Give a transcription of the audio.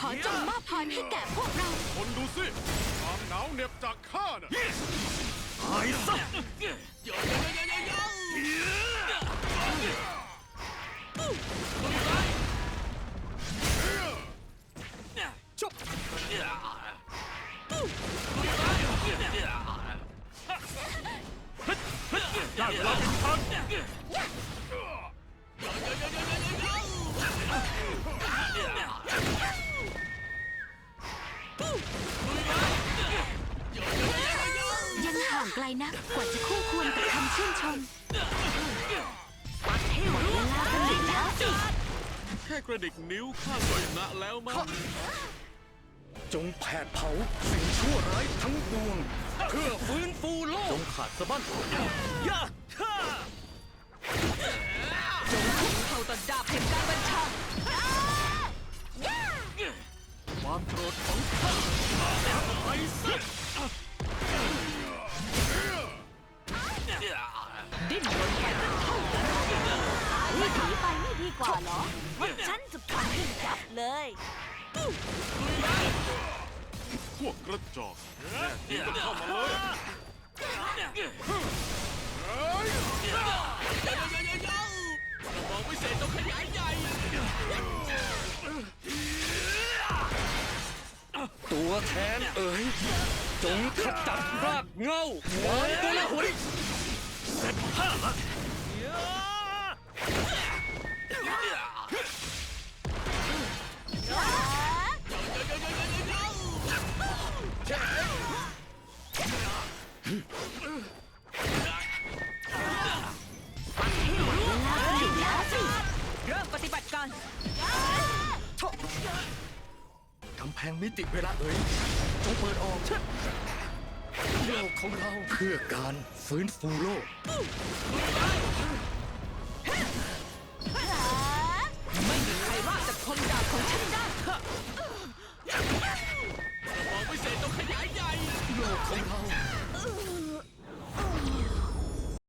ขอจงมอบพรให้แก่พวกเรา คนดูสิความหนาวเหน็บจากข้าน่ะตายซะชุบด้านเราเป็นทางยังห่าง ไกลนักกว่าจะคู่ควรกับคำชื่นชมเวลากันหมดแล้วสิแค่กระดิกนิ้วข้าก็ชนะแล้วมั้งจงแผดเผาสิ่งชั่วร้ายทั้งดวง เพื่อฟื้นฟูโลก จงขาดสะบั้นย่าฮ่าเข้าต่อดาบแห่งการบัญชาความโกรธของข้าไปซะ กว่าเหรอว่าฉันจะทำให้ยับเลย พวกกระจอกแน่จริงก็เข้ามาเลยมองไม่เสร็จต้องขยายใหญ่ ตัวแทนเอ๋ยจงขจัดรากเหง้าหวานตัวละหุย กำแพงมิติเวลาเอ๋ยจงเปิดออกเช่นโลกของเราเพื่อการฟื้นฟูโลก ไม่มีใครว่าจะคมดาบของฉันได้เถอะบอกไม่เสร็จต้องขยายใหญ่โลกของเรา